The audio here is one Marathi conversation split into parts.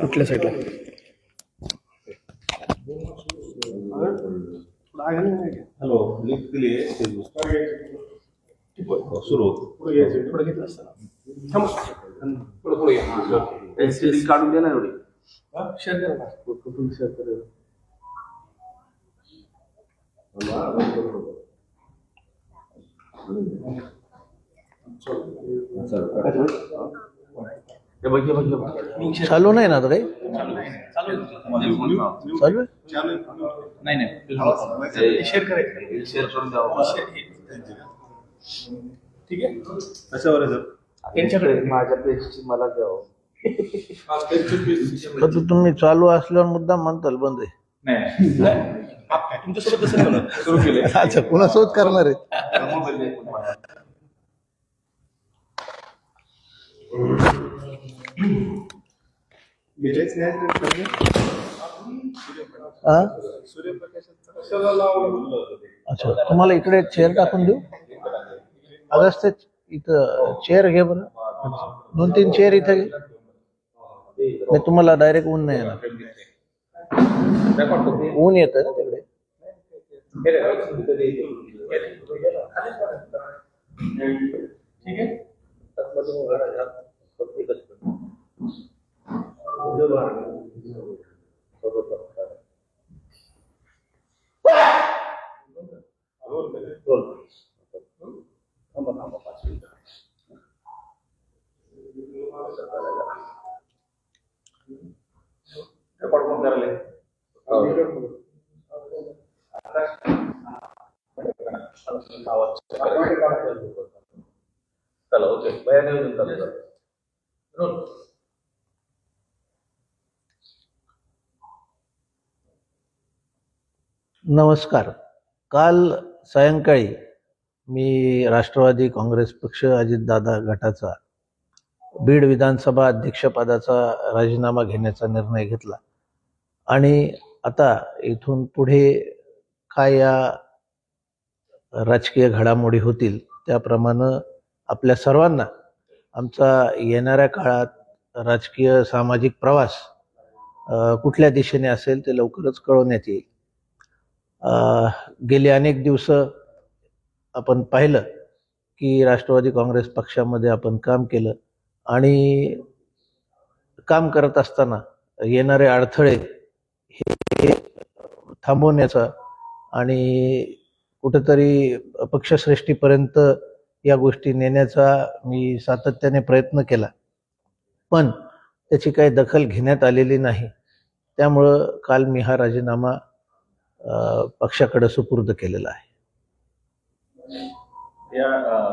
कुठल्या साईडला? हॅलो लिफ्ट दिली सुरू होत. काढून दे ना एवढी. हे? बघ हे बघ हे. बघ चालू नाही ना आता काही? चालू नाही नाही शेअर करायचं शेअर करून द्यावं ठीक आहे? कशावर आहे सर त्यांच्याकडे. माझ्या पेजची मला द्यावं तर तुम्ही चालू असल्यावर मुद्दा म्हणताल बंद आहे. नाही. तुमच्यासोबत अच्छा कुणासोबत करणार आहे. अच्छा तुम्हाला इकडे चेअर टाकून देऊ? अगस्त इथं चेअर घे बरं. दोन तीन चेअर इथं घे. नाही तुम्हाला डायरेक्ट ऊन नाही येणार. ऊन येतं ना तिकडे. ठीक आहे. चला ओके. बया नियोजन चालू नमस्कार. काल सायंकाळी मी राष्ट्रवादी काँग्रेस पक्ष अजितदादा गटाचा बीड विधानसभा अध्यक्षपदाचा राजीनामा घेण्याचा निर्णय घेतला. आणि आता इथून पुढे काय या राजकीय घडामोडी होतील त्याप्रमाणे आपल्या सर्वांना आमचा येणाऱ्या काळात राजकीय सामाजिक प्रवास कुठल्या दिशेने असेल ते लवकरच कळवण्यात येईल. गेली अनेक दिवस आपण पाहिलं की राष्ट्रवादी काँग्रेस पक्षामध्ये आपण काम केलं आणि काम करत असताना येणारे अडथळे हे थांबवण्याचा आणि कुठंतरी पक्षश्रेष्ठीपर्यंत या गोष्टी नेण्याचा मी सातत्याने प्रयत्न केला. पण त्याची काही दखल घेण्यात आलेली नाही. त्यामुळं काल मी हा राजीनामा पक्षाकडे सुपूर्द केलेला आहे. या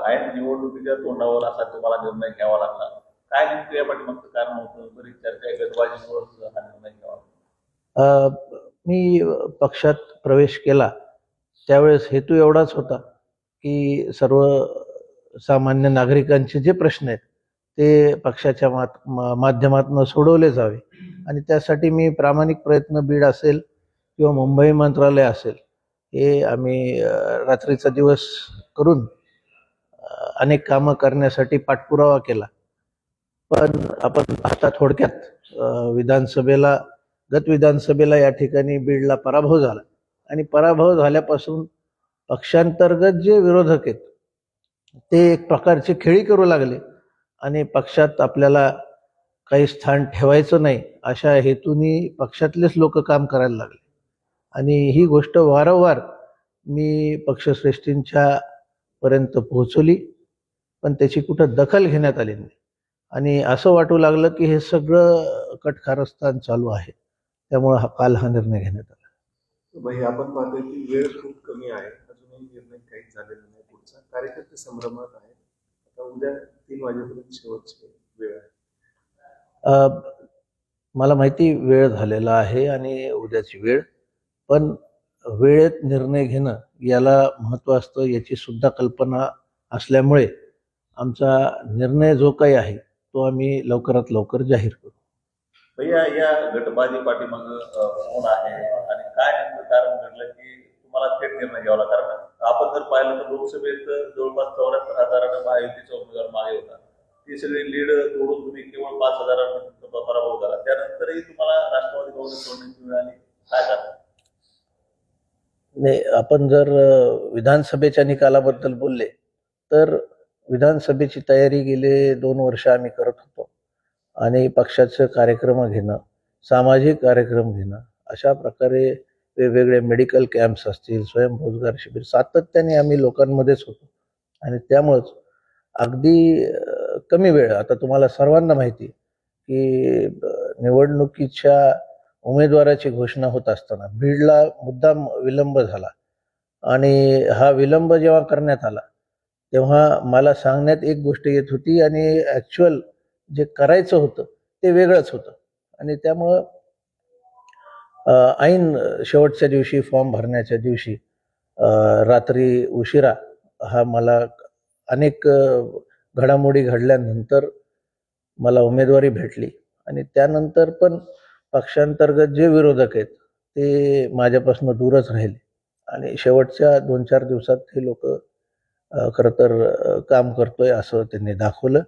आहेत निवडणुकीच्या तोंडावर असा तुम्हाला निर्णय घ्यावा लागला. काय नेमकं या पाठीमागचं कारण होतं? बरीच चर्चा गटबाजीमुळे हा निर्णय घ्यावा मी पक्षात प्रवेश केला. त्यावेळेस हेतू एवढाच होता की सर्व सामान्य नागरिकांचे जे प्रश्न आहेत ते पक्षाच्या माध्यमातून सोडवले जावे. आणि त्यासाठी मी प्रामाणिक प्रयत्न बीड असेल किंवा मुंबई मंत्रालय असेल हे आम्ही रात्रीचा दिवस करून अनेक कामं करण्यासाठी पाठपुरावा केला. पण आपण आता थोडक्यात विधानसभेला गत विधानसभेला या ठिकाणी बीडला पराभव झाला. आणि पराभव झाल्यापासून पक्षांतर्गत जे विरोधक आहेत ते एक प्रकारचे खेळी करू लागले. आणि पक्षात आपल्याला काही स्थान ठेवायचं नाही अशा हेतूनी पक्षातलेच लोक काम करायला लागले. आणि ही गोष्ट वारंवार मी पक्षश्रेष्ठींच्या पर्यंत पोहोचवली पण त्याची कुठं दखल घेण्यात आली नाही. आणि असं वाटू लागलं की हे सगळं कटकारस्थान चालू आहे. त्यामुळं हा काल हा निर्णय घेण्यात आला. आपण पाहतोय की वेळ खूप कमी आहे. अजूनही निर्णय काहीच झालेला नाही पुढचा. कार्यकर्ते संभ्रमात आहेत. आता उद्या तीन वाजेपर्यंत शेवटची वेळ आहे. मला माहिती वेळ झालेला आहे आणि उद्याची वेळ. पण वेळेत निर्णय घेणं याला महत्त्व असतं याची सुद्धा कल्पना असल्यामुळे आमचा निर्णय जो काही आहे तो आम्ही लवकरात लवकर जाहीर करू. भैया या गटबाजी पाठीमाग कोण आहे आणि काय नेमकं कारण घडलं की तुम्हाला थेट निर्णय घ्यावा लागला? कारण आपण जर पाहिलं तर लोकसभेत जवळपास चौऱ्याहत्तर हजारानं महायुतीचा उमेदवार मागे होता. ती सगळी लीड तोडून तुम्ही केवळ पाच हजारांना पराभव झाला त्यानंतरही तुम्हाला राष्ट्रवादी काँग्रेस सोडण्याची मिळाली. काय कारण? नाही आपण जर विधानसभेच्या निकालाबद्दल बोलले तर विधानसभेची तयारी गेले दोन वर्ष आम्ही करत होतो. आणि पक्षाचं कार्यक्रम घेणं सामाजिक कार्यक्रम घेणं अशा प्रकारे वेगवेगळे मेडिकल कॅम्प्स असतील स्वयंरोजगार शिबिर सातत्याने आम्ही लोकांमध्येच होतो. आणि त्यामुळंच अगदी कमी वेळ आता तुम्हाला सर्वांना माहिती की निवडणुकीच्या उमेदवाराची घोषणा होत असताना भीडला मुद्दाम विलंब झाला. आणि हा विलंब जेव्हा करण्यात आला तेव्हा मला सांगण्यात एक गोष्ट येत होती आणि ॲक्च्युअल जे करायचं होतं ते वेगळंच होतं. आणि त्यामुळं ऐन शेवटच्या दिवशी फॉर्म भरण्याच्या दिवशी रात्री उशिरा हा मला अनेक घडामोडी घडल्यानंतर मला उमेदवारी भेटली. आणि त्यानंतर पण पक्षांतर्गत जे विरोधक आहेत ते माझ्यापासून दूरच राहिले. आणि शेवटच्या दोन चार दिवसात हे लोक खरं तर काम करतोय असं त्यांनी दाखवलं.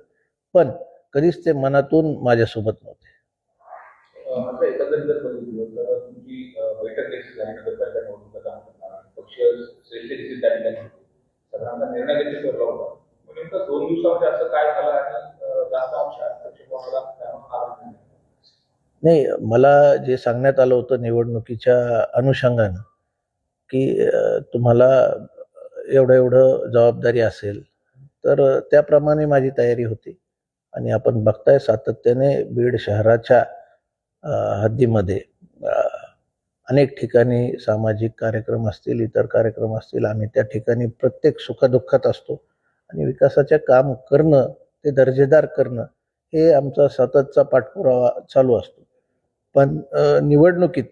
पण कधीच ते मनातून माझ्यासोबत नव्हते. दोन दिवसामध्ये असं काय झालं आणि जास्त अंश हस्तक्षेप कोणाला त्यामुळे आला नाही. मला जे सांगण्यात आलं होतं निवडणुकीच्या अनुषंगानं की तुम्हाला एवढं एवढं जबाबदारी असेल तर त्याप्रमाणे माझी तयारी होती आणि आपण बघताय सातत्याने बीड शहराच्या हद्दीमध्ये अनेक ठिकाणी सामाजिक कार्यक्रम असतील इतर कार्यक्रम असतील आम्ही त्या ठिकाणी प्रत्येक सुखदुःखात असतो आणि विकासाचे काम करणं ते दर्जेदार करणं हे आमचा सततचा पाठपुरावा चालू असतो पण निवडणुकीत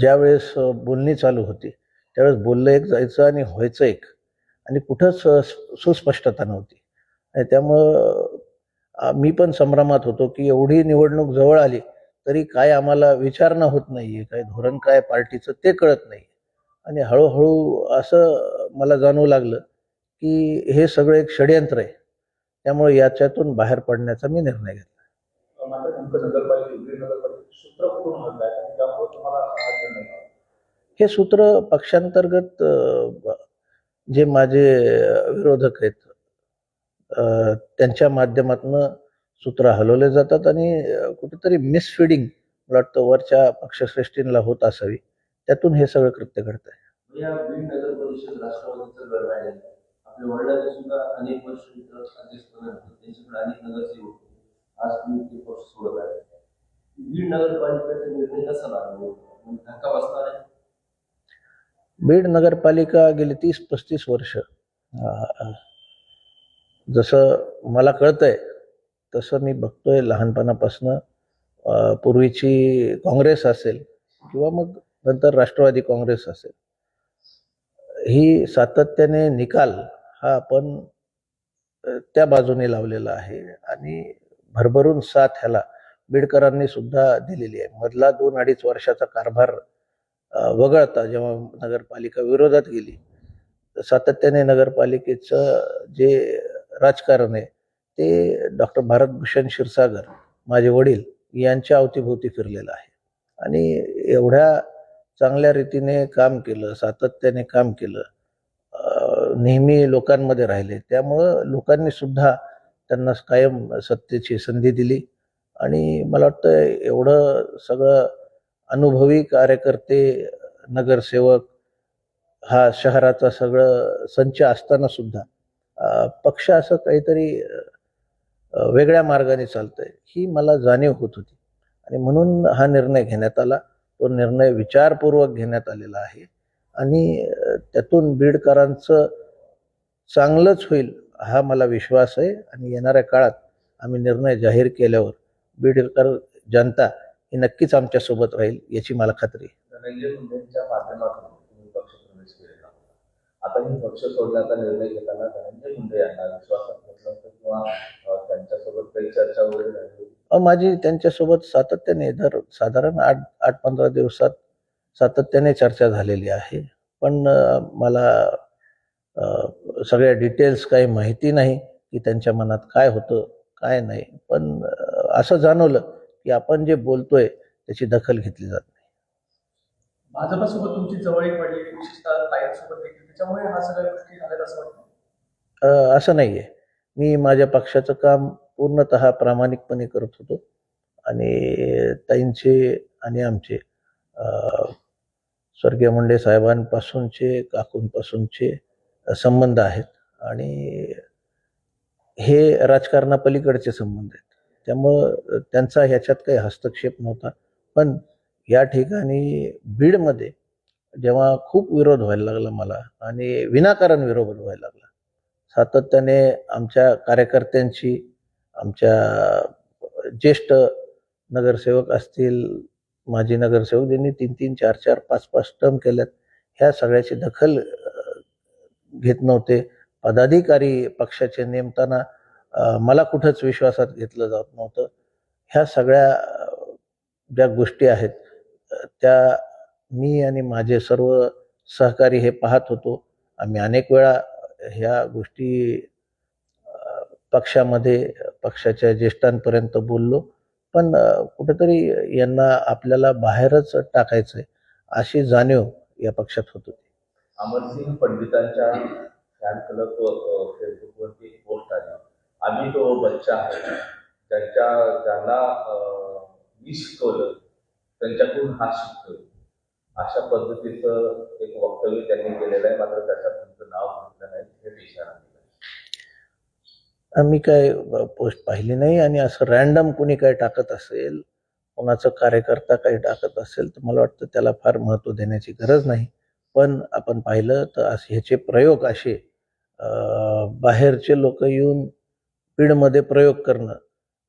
ज्यावेळेस बोलणी चालू होती त्यावेळेस बोललं एक जायचं आणि व्हायचं एक आणि कुठंच सुस्पष्टता नव्हती. आणि त्यामुळं मी पण संभ्रमात होतो की एवढी निवडणूक जवळ आली तरी काय आम्हाला विचारणा होत नाही आहे काय धोरण काय पार्टीचं ते कळत नाही आणि हळूहळू असं मला जाणवू लागलं की हे सगळं एक षडयंत्र आहे. त्यामुळे याच्यातून बाहेर पडण्याचा मी निर्णय घेतला मात्र नेमकं नगरपालिका बीड नगरपालिकेचं सूत्र कुठून होत आहे आणि त्यामुळे तुम्हाला अडचण नाही हे सूत्र पक्षांतर्गत अ, जे माझे विरोधक आहेत अ, त्यांच्या माध्यमातून सूत्र हलवले जातात आणि अ, कुठेतरी मिसफिडिंग मला वाटतं वरच्या पक्षश्रेष्ठींना होत असावी. त्यातून हे सगळं कृत्य घडत आहे या बीड नगर परिषद राष्ट्रवादीचं गड राहिले आपल्या वडिलांचे सुद्धा अनेक वर्ष इथं अध्यक्षपद होते त्यांच्याकडे अनेक नगरसेवक होते. आज तुम्ही ते पक्ष सोडत आहे बीड नगरपालिकेचा निर्णय कसा लागला? धक्का बसणार आहे? बीड नगरपालिका गेली तीस पस्तीस वर्ष. जसं मला कळतंय तसं मी बघतोय लहानपणापासनं. पूर्वीची काँग्रेस असेल किंवा मग नंतर राष्ट्रवादी काँग्रेस असेल. ही सातत्याने निकाल हा आपण त्या बाजूने लावलेला आहे. आणि भरभरून साथ ह्याला बीडकरांनी सुद्धा दिलेली आहे. मधला दोन अडीच वर्षाचा कारभार वगळता जेव्हा नगरपालिका विरोधात गेली तर सातत्याने नगरपालिकेचं जे राजकारण आहे ते डॉक्टर भारतभूषण क्षीरसागर माझे वडील यांच्या अवतीभोवती फिरलेलं आहे. आणि एवढ्या चांगल्या रीतीने काम केलं सातत्याने काम केलं नेहमी लोकांमध्ये राहिले त्यामुळं लोकांनी सुद्धा त्यांना कायम सत्तेची संधी दिली. आणि मला वाटतं एवढं सगळं अनुभवी कार्यकर्ते नगरसेवक हा शहराचा सगळं संच असताना सुद्धा पक्ष असं काहीतरी वेगळ्या मार्गाने चालतंय ही मला जाणीव होत होती. आणि म्हणून हा निर्णय घेण्यात आला. तो निर्णय विचारपूर्वक घेण्यात आलेला आहे. आणि त्यातून बीडकरांचं चांगलंच होईल हा मला विश्वास आहे. आणि येणाऱ्या काळात आम्ही निर्णय जाहीर केल्यावर बीडकर जनता ही नक्कीच आमच्यासोबत राहील याची मला खात्री धनंजय मुंडेंच्या माध्यमातून तुम्ही पक्ष प्रवेश केलेला होता. आता मी पक्ष सोडण्याचा निर्णय घेताना धनंजय मुंडे यांना विश्वासात घेतलं होतं किंवा त्यांच्यासोबत काही चर्चा वगैरे झाली माझी त्यांच्यासोबत सातत्याने दर साधारण आठ आठ पंधरा दिवसात सातत्याने चर्चा झालेली आहे. पण मला सगळ्या डिटेल्स काही माहिती नाही की त्यांच्या मनात काय होतं काय नाही. पण असं जाणवलं की आपण जे बोलतोय त्याची दखल घेतली जात नाही. भाजपासोबत तुमची जवळीक वाढली विशेषतः ताईंसोबत देखील त्याच्यामुळे हा सगळ्या गोष्टी झाल्यात असं वाटतं? असं नाही आहे मी माझ्या पक्षाचं काम पूर्णतः प्रामाणिकपणे करत होतो. आणि ताईंचे आणि आमचे स्वर्गीय मुंडे साहेबांपासूनचे काकूंपासूनचे संबंध आहेत. आणि हे राजकारणापलीकडचे संबंध आहेत. त्यामुळं त्यांचा ह्याच्यात काही हस्तक्षेप नव्हता. पण या ठिकाणी बीडमध्ये जेव्हा खूप विरोध व्हायला लागला मला आणि विनाकारण विरोध व्हायला लागला सातत्याने आमच्या कार्यकर्त्यांची आमच्या ज्येष्ठ नगरसेवक असतील माजी नगरसेवक ज्यांनी तीन तीन चार चार पाच पाच टर्म केल्यात ह्या सगळ्याची दखल घेत नव्हते. पदाधिकारी पक्षाचे नेमताना मला कुठंच विश्वासात घेतलं जात नव्हतं. ह्या सगळ्या ज्या गोष्टी आहेत त्या मी आणि माझे सर्व सहकारी हे पाहत होतो. आम्ही अनेक वेळा ह्या गोष्टी पक्षामध्ये पक्षाच्या ज्येष्ठांपर्यंत बोललो. पण कुठेतरी यांना आपल्याला बाहेरच टाकायचं आहे अशी जाणीव या पक्षात होत होती. अमरसिंग पंडितांच्या फॅन क्लब फेसबुकवरती पोस्ट आली. आम्ही तो बच्चा आहे. त्यांच्या ज्यांना मी शिकवलं त्यांच्याकडून हा शिकतोय. अशा पद्धतीचं एक वक्तव्य त्यांनी केलेलं आहे. मात्र त्याच्यात तुमचं नाव घेतलं नाही हे इशारा दिला. मी काय पोस्ट पाहिली नाही आणि असं रॅन्डम कुणी काय टाकत असेल कोणाचं कार्यकर्ता काही टाकत असेल तर मला वाटतं त्याला फार महत्त्व देण्याची गरज नाही. पण आपण पाहिलं तर असे ह्याचे प्रयोग असे अं, बाहेरचे लोक येऊन बीडमध्ये प्रयोग करणं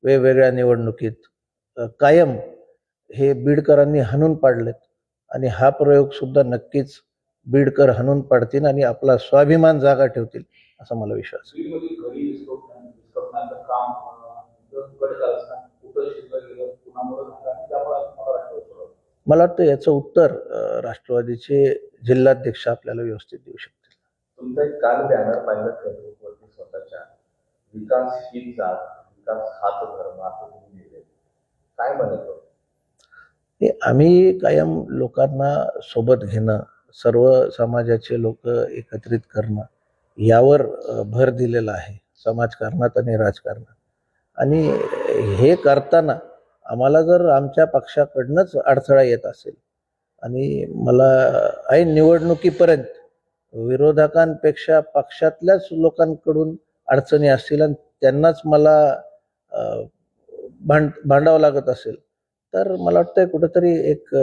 वेगवेगळ्या निवडणुकीत कायम हे बीडकरांनी हाणून पाडलेत. आणि हा प्रयोग सुद्धा नक्कीच बीडकर हाणून पाडतील आणि आपला स्वाभिमान जागा ठेवतील असा मला विश्वास. मला वाटतं याचं उत्तर राष्ट्रवादीचे जिल्हाध्यक्ष आपल्याला व्यवस्थित देऊ शकतील तुमचा एक काल बॅनर पाहिलं फेसबुकवरती स्वतःच्या विकास ही जात विकास हाच धर्म असं तुम्ही लिहिले. काय म्हणत आम्ही कायम लोकांना सोबत घेणं सर्व समाजाचे लोक एकत्रित करणं यावर भर दिलेला आहे समाजकारणात आणि राजकारणात. आणि हे करताना आम्हाला जर आमच्या पक्षाकडनंच अडथळा येत असेल आणि मला ऐन निवडणुकीपर्यंत विरोधकांपेक्षा पक्षातल्याच लोकांकडून अडचणी असतील आणि त्यांनाच मला भांड भांडावं लागत असेल तर मला वाटतं कुठंतरी एक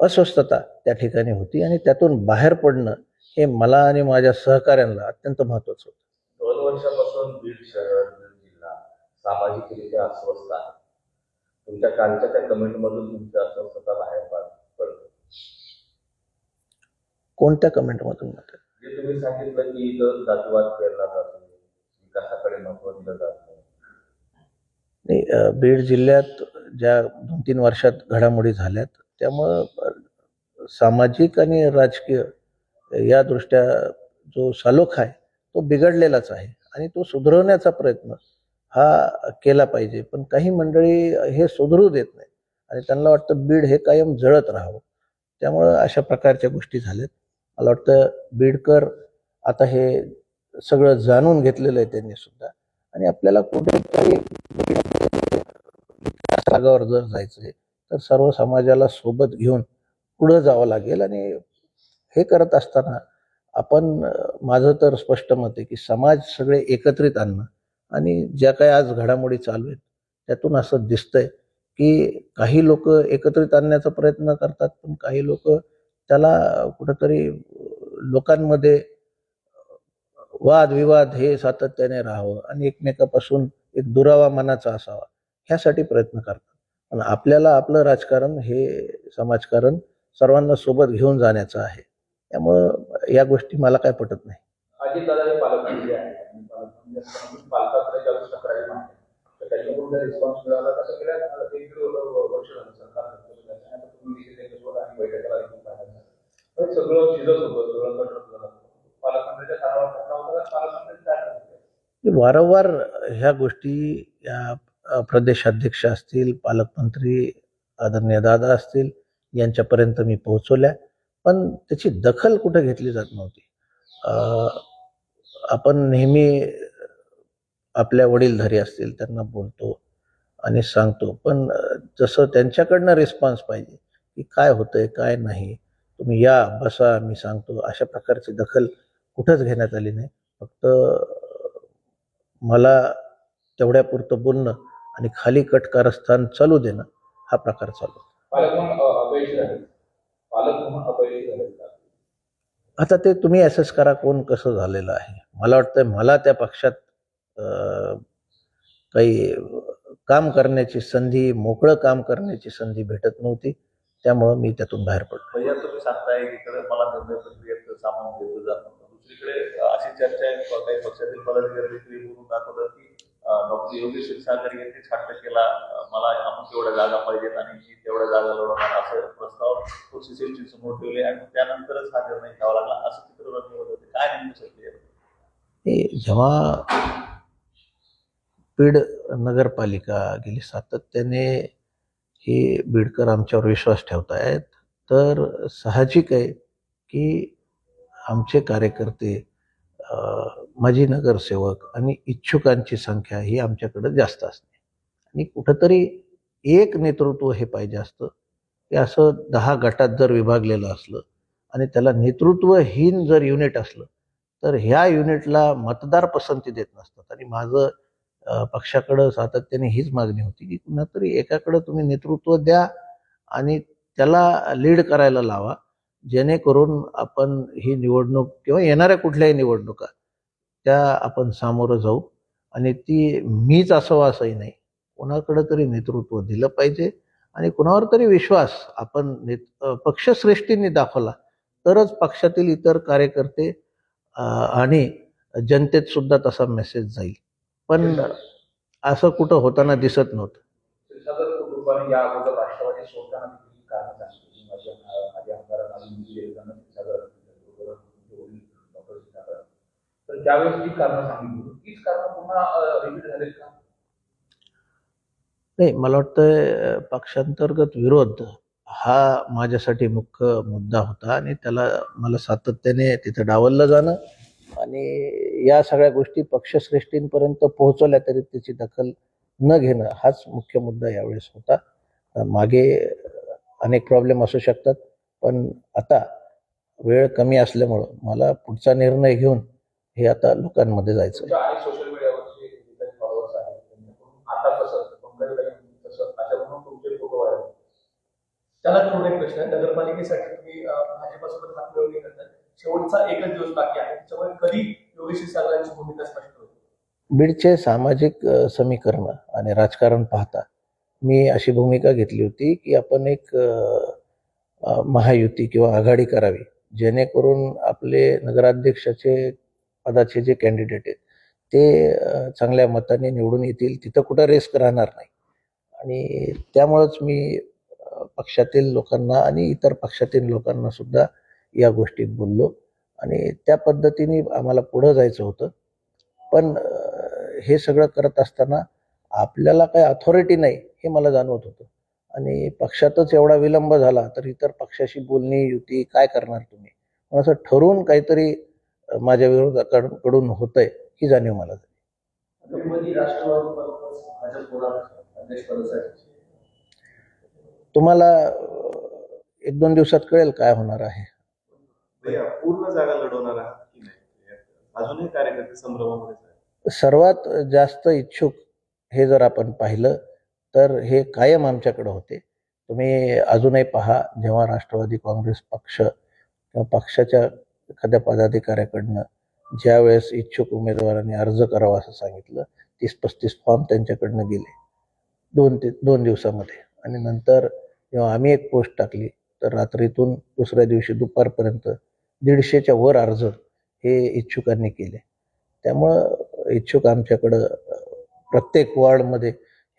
अस्वस्थता त्या ठिकाणी होती आणि त्यातून बाहेर पडणं हे मला आणि माझ्या सहकाऱ्यांना अत्यंत महत्वाचं होतं. दोन वर्षापासून बीड शहर जिल्हा सामाजिकरित्या अस्वस्थ आहे. तुमच्या कालच्या त्या कमेंटमधून तुमची अस्वस्थता बाहेर पड- पडते. कोणत्या कमेंटमधून म्हणतात? तुम्ही सांगितलं की इथं जातीवाद केला जातो. विकासाकडे महत्त्व दिलं जात नाही. बीड जिल्ह्यात ज्या दोन तीन वर्षात घडामोडी झाल्यात त्यामुळं सामाजिक आणि राजकीय या दृष्ट्या जो सालोख आहे तो बिघडलेलाच आहे. आणि तो सुधारवण्याचा प्रयत्न हा केला पाहिजे. पण काही मंडळी हे सुधरू देत नाही आणि त्यांना वाटतं बीड हे कायम जळत राहावं. त्यामुळं अशा प्रकारच्या गोष्टी झाल्यात. मला वाटतं बीडकर आता हे सगळं जाणून घेतलेलं आहे त्यांनी सुद्धा. आणि आपल्याला कुठेतरी मार्गावर जर जायचं आहे तर सर्व समाजाला सोबत घेऊन पुढं जावं लागेल. आणि हे करत असताना आपण माझं तर स्पष्ट मत आहे की समाज सगळे एकत्रित आणणं आणि ज्या काही आज घडामोडी चालू आहेत त्यातून असं दिसतंय की काही लोक एकत्रित आणण्याचा प्रयत्न करतात पण काही लोक त्याला कुठंतरी लोकांमध्ये वादविवाद हे सातत्याने राहावं आणि एकमेकापासून एक दुरावा मनाचा असावा ह्यासाठी प्रयत्न करतात. पण आपल्याला आपलं राजकारण हे समाजकारण सर्वांना सोबत घेऊन जाण्याचं आहे. त्यामुळं या गोष्टी मला काय पटत नाही अजित दादा हे पालकमंत्री आहेत आणि पालकमंत्री असताना पालकाकडे ज्यावेळेस तक्रारी मांडल्या तर त्याच्याकडून जर रिस्पॉन्स मिळाला तसं गेल्या एक दीड वर्ष झालं सरकार आणि आता तुम्ही देखील त्यांच्यासोबत आणि बैठकीला देखील पाहिलं हे पालकमंत्र्यांच्या होता पालकमंत्री वारंवार ह्या गोष्टी या प्रदेशाध्यक्ष असतील पालकमंत्री आदरणीय दादा असतील यांच्यापर्यंत मी पोहोचवल्या. पण त्याची दखल कुठं घेतली जात नव्हती. आपण नेहमी आपल्या वडीलधारी असतील त्यांना बोलतो आणि सांगतो. पण जसं त्यांच्याकडनं रिस्पॉन्स पाहिजे की काय होतंय काय नाही तुम्ही या बसा मी सांगतो. अशा प्रकारची दखल कुठंच घेण्यात आली नाही. फक्त मला तेवढ्यापुरतं बोलणं आणि खाली कट कारस्थान चालू देणं हा प्रकार चालू? आता ते तुम्ही असेस करा कोण कसं झालेलं आहे. मला वाटतं मला त्या पक्षात काही काम करण्याची संधी मोकळं काम करण्याची संधी भेटत नव्हती. त्यामुळं मी त्यातून बाहेर पडलो. भैया तुम्ही सांगताय मला निर्णय प्रक्रियेत सामावून घेतलं जात नव्हतं दुसरीकडे अशी चर्चा आहे प- काही पक्षातील पदाधिकारी देखील बोलून दाखवतात की डॉक्टर योगेश क्षीरसागर यांनीच हट्ट केला. मला तेवढ्या जागा पाहिजेत आणि मी तेवढ्या जागा लढवणार असं प्रस्ताव पक्षश्रेष्ठी समोर ठेवले आणि त्यानंतरच हा निर्णय घ्यावा लागला. असं चित्र रंगवलं होते. काय नेमकं जेव्हा बीड नगरपालिका गेली सातत्याने हे बीडकर आमच्यावर विश्वास ठेवतायत. तर साहजिक आहे की आमचे कार्यकर्ते माजी नगरसेवक आणि इच्छुकांची संख्या ही आमच्याकडं जास्त असते. आणि कुठंतरी एक नेतृत्व हे पाहिजे असतं की असं दहा गटात जर विभागलेलं असलं आणि त्याला नेतृत्वहीन जर युनिट असलं तर ह्या युनिटला मतदार पसंती देत नसतात. आणि माझं पक्षाकडं सातत्याने हीच मागणी होती की कुणातरी एकाकडं तुम्ही नेतृत्व द्या आणि त्याला लीड करायला लावा जेणेकरून आपण ही निवडणूक किंवा येणाऱ्या कुठल्याही निवडणुका त्या आपण सामोरं जाऊ आणि ती मीच असावं असंही नाही. कोणाकडं तरी नेतृत्व दिलं पाहिजे आणि कुणावर तरी विश्वास आपण नेत पक्षश्रेष्ठींनी दाखवला तरच पक्षातील इतर कार्यकर्ते आणि जनतेत सुद्धा तसा मेसेज जाईल. पण असं कुठं होताना दिसत नव्हतं. नाही मला वाटतं पक्षांतर्गत विरोध हा माझ्यासाठी मुख्य मुद्दा होता आणि त्याला मला सातत्याने तिथं डावललं जाणं आणि या सगळ्या गोष्टी पक्षश्रेष्ठींपर्यंत पोहोचवल्या तरी त्याची दखल न घेणं हाच मुख्य मुद्दा यावेळेस होता. मागे अनेक प्रॉब्लेम असू शकतात पण आता वेळ कमी असल्यामुळं मला पुढचा निर्णय घेऊन हे आता लोकांमध्ये जायचं आहे. त्याला करून एक प्रश्न आहे नगरपालिकेसाठी तुम्ही भाजपासोबत हातमिळवणी करतात शेवटचा एकच दिवस बाकी आहे. त्याच्यामुळे कधी योगेश क्षीरसागरांची भूमिका स्पष्ट होती. बीडचे सामाजिक समीकरण आणि राजकारण पाहता मी अशी भूमिका घेतली होती की आपण एक महायुती किंवा आघाडी करावी जेणेकरून आपले नगराध्यक्षाचे पदाचे जे कॅन्डिडेट आहेत ते चांगल्या मताने निवडून येतील तिथं कुठं रिस्क राहणार नाही. आणि त्यामुळंच मी पक्षातील लोकांना आणि इतर पक्षातील लोकांना सुद्धा या गोष्टीत बोललो. आणि त्या पद्धतीने आम्हाला पुढं जायचं होतं. पण हे सगळं करत असताना आपल्याला काही अथॉरिटी नाही हे मला जाणवत होतं. आणि पक्षातच एवढा विलंब झाला तर इतर पक्षाशी बोलणी युती काय करणार तुम्ही? मग असं ठरवून काहीतरी माझ्या विरोधाकडून होतंय ही जाणीव मला झाली. तुम्हाला एक दोन दिवसात कळेल काय होणार आहे. पूर्ण जागा लढवणार आहात की नाही? अजूनही कार्यकर्ते संभ्रमामध्ये सर्वात जास्त इच्छुक हे जर आपण पाहिलं तर हे कायम आमच्याकडे होते. तुम्ही अजूनही पहा जेव्हा राष्ट्रवादी काँग्रेस पक्ष किंवा पक्षाच्या एखाद्या पदाधिकाऱ्याकडनं ज्यावेळेस इच्छुक उमेदवारांनी अर्ज करावा असं सांगितलं तीस पस्तीस फॉर्म त्यांच्याकडनं गेले. दोन ते दोन दिवसामध्ये. आणि नंतर जेव्हा आम्ही एक पोस्ट टाकली तर रात्रीतून दुसऱ्या दिवशी दुपारपर्यंत दीडशेच्या वर अर्ज हे इच्छुकांनी केले. त्यामुळं इच्छुक आमच्याकडं प्रत्येक वॉर्डमध्ये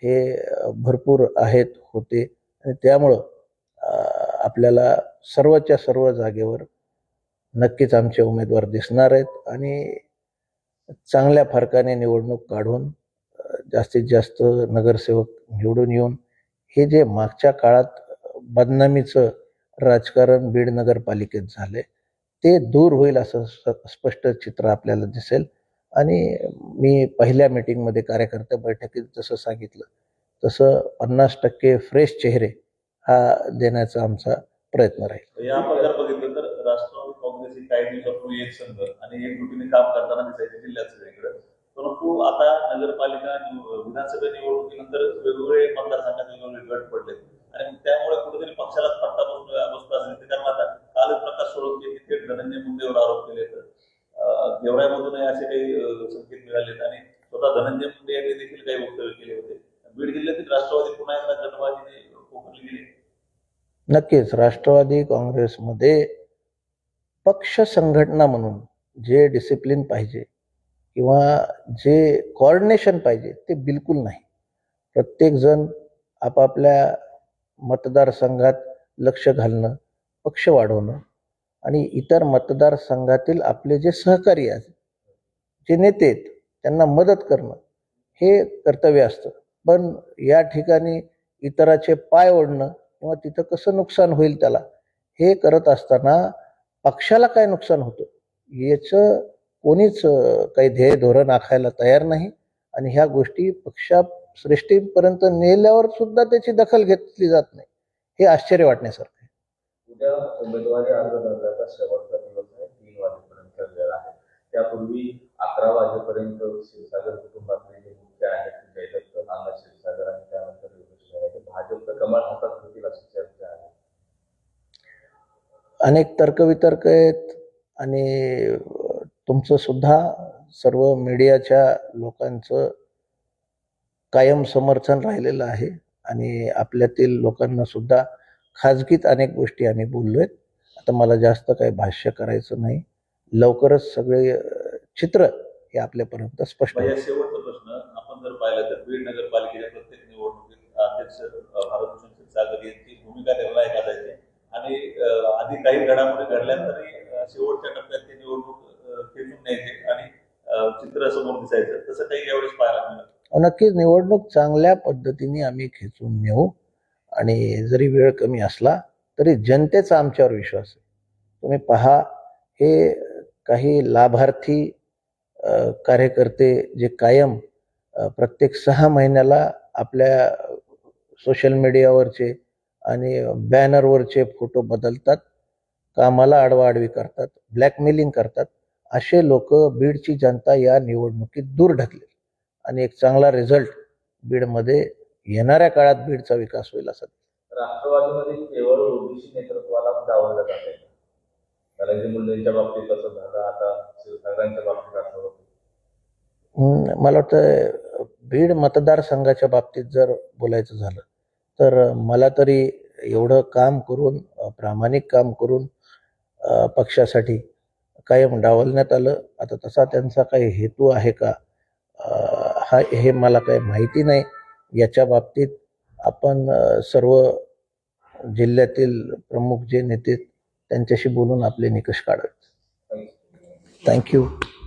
हे भरपूर आहेत होते. आणि त्यामुळं आपल्याला सर्वच्या सर्व जागेवर नक्कीच आमचे उमेदवार दिसणार आहेत आणि चांगल्या फरकाने निवडणूक काढून जास्तीत जास्त नगरसेवक निवडून येऊन हे जे मागच्या काळात बदनामीचं राजकारण बीड नगरपालिकेत झाले ते दूर होईल असं स्पष्ट चित्र आपल्याला दिसेल. आणि मी पहिल्या मीटिंगमध्ये कार्यकर्ते बैठकीत जसं सांगितलं तसं पन्नास टक्के फ्रेश चेहरे हा देण्याचा आमचा प्रयत्न राहील. या आपण जर बघितलं तर राष्ट्रवादी काँग्रेस ही काही दिवसापूर्वी एक संघ आणि एकजुटीने काम करताना दिसायचे जिल्ह्याचं वेगळं परंतु आता नगरपालिका निव- विधानसभा निवडणुकीनंतर वेगवेगळे मतदारसंघात वेगवेगळे गट पडले आणि त्यामुळे कुठेतरी पक्षाला पत्ता बसतो बसतो असं कारण आता कालच प्रकाश सोळंके यांनी थेट धनंजय मुंडेवर आरोप केले तर अं, असे काही संकेत मिळालेत आणि स्वतः धनंजय मुंडे यांनी देखील काही वक्तव्य केले होते. बीड जिल्ह्यातील राष्ट्रवादी पुन्हा एकदा जनवादीने पोखरली गेली. नक्कीच राष्ट्रवादी काँग्रेसमध्ये पक्ष संघटना म्हणून जे डिसिप्लिन पाहिजे किंवा जे कॉर्डिनेशन पाहिजे ते बिलकुल नाही. प्रत्येकजण आपापल्या मतदारसंघात लक्ष घालणं पक्ष वाढवणं आणि इतर मतदारसंघातील आपले जे सहकारी आहेत जे नेते आहेत त्यांना मदत करणं हे कर्तव्य असतं. पण या ठिकाणी इतराचे पाय ओढणं किंवा तिथं कसं नुकसान होईल त्याला हे करत असताना पक्षाला काय नुकसान होतं? याचं कोणीच काही ध्येय धोरण आखायला तयार नाही आणि ह्या गोष्टी पक्षा श्रेष्ठीपर्यंत नेल्यावर सुद्धा त्याची दखल घेतली जात नाही. हे आश्चर्य वाटण्यासारखं उद्या उमेदवारी अर्ज भरण्याचा शेवटचा दिवस आहे तीन वाजेपर्यंत ठरलेला आहे. त्यापूर्वी अकरा वाजेपर्यंत क्षीरसागर कुटुंबातले जे मुख्य आहेत जयदत्त नाना क्षीरसागर आणि त्यानंतर योगेश आहे भाजपचं कमळ हातात घेतील अशी चर्चा आहे. अनेक तर्कवितर्क आहेत आणि तुमचं सुद्धा सर्व मीडियाच्या लोकांचं कायम समर्थन राहिलेलं आहे आणि आपल्यातील लोकांना सुद्धा खाजगीत अनेक गोष्टी आम्ही बोललोय आता मला जास्त काही भाष्य करायचं नाही. लवकरच सगळे चित्र हे आपल्यापर्यंत स्पष्ट. या शेवटचा प्रश्न आपण जर पाहिलं तर बीड नगरपालिकेच्या प्रत्येक निवडणुकीत अध्यक्ष भारतभूषण क्षीरसागर यांची भूमिका निर्णायक असायची आणि आधी काही घडामोडी घडल्यानंतरही अं, शेवटच्या टप्प्यात ते निवडणूक अं, खेचून न्यायचे आणि चित्र समोर दिसायचं. तसं काही यावेळेस पाहायला मिळालं. नक्कीच. निवडणूक चांगल्या पद्धतीने आम्ही खेचून नेऊ. आणि जरी वेळ कमी असला तरी जनतेचा आमच्यावर विश्वास आहे. तुम्ही पहा हे काही लाभार्थी कार्यकर्ते जे कायम प्रत्येक सहा महिन्याला आपल्या सोशल मीडियावरचे आणि बॅनरवरचे फोटो बदलतात कामाला आडवाआडवी करतात ब्लॅकमेलिंग करतात असे लोक बीडची जनता या निवडणुकीत दूर ढकलेल आणि एक चांगला रिझल्ट बीडमध्ये येणाऱ्या काळात बीडचा विकास होईल असा. राष्ट्रवादीमध्ये केवळ ओबीसी नेतृत्वाला डावललं जात आहे. धनंजय मुंडेंच्या बाबतीत असं झालं आता क्षीरसागरांच्या बाबतीत असं मला वाटतं बीड मतदारसंघाच्या बाबतीत जर बोलायचं झालं तर मला तरी एवढं काम करून प्रामाणिक काम करून पक्षासाठी कायम डावलण्यात आलं. आता तसा त्यांचा काही हेतू आहे का? हा हे मला काही माहिती नाही. याच्या बाबतीत आपण सर्व जिल्ह्यातील प्रमुख जे नेते त्यांच्याशी बोलून आपले निकष काढावेत थँक्यू. थँक्यू.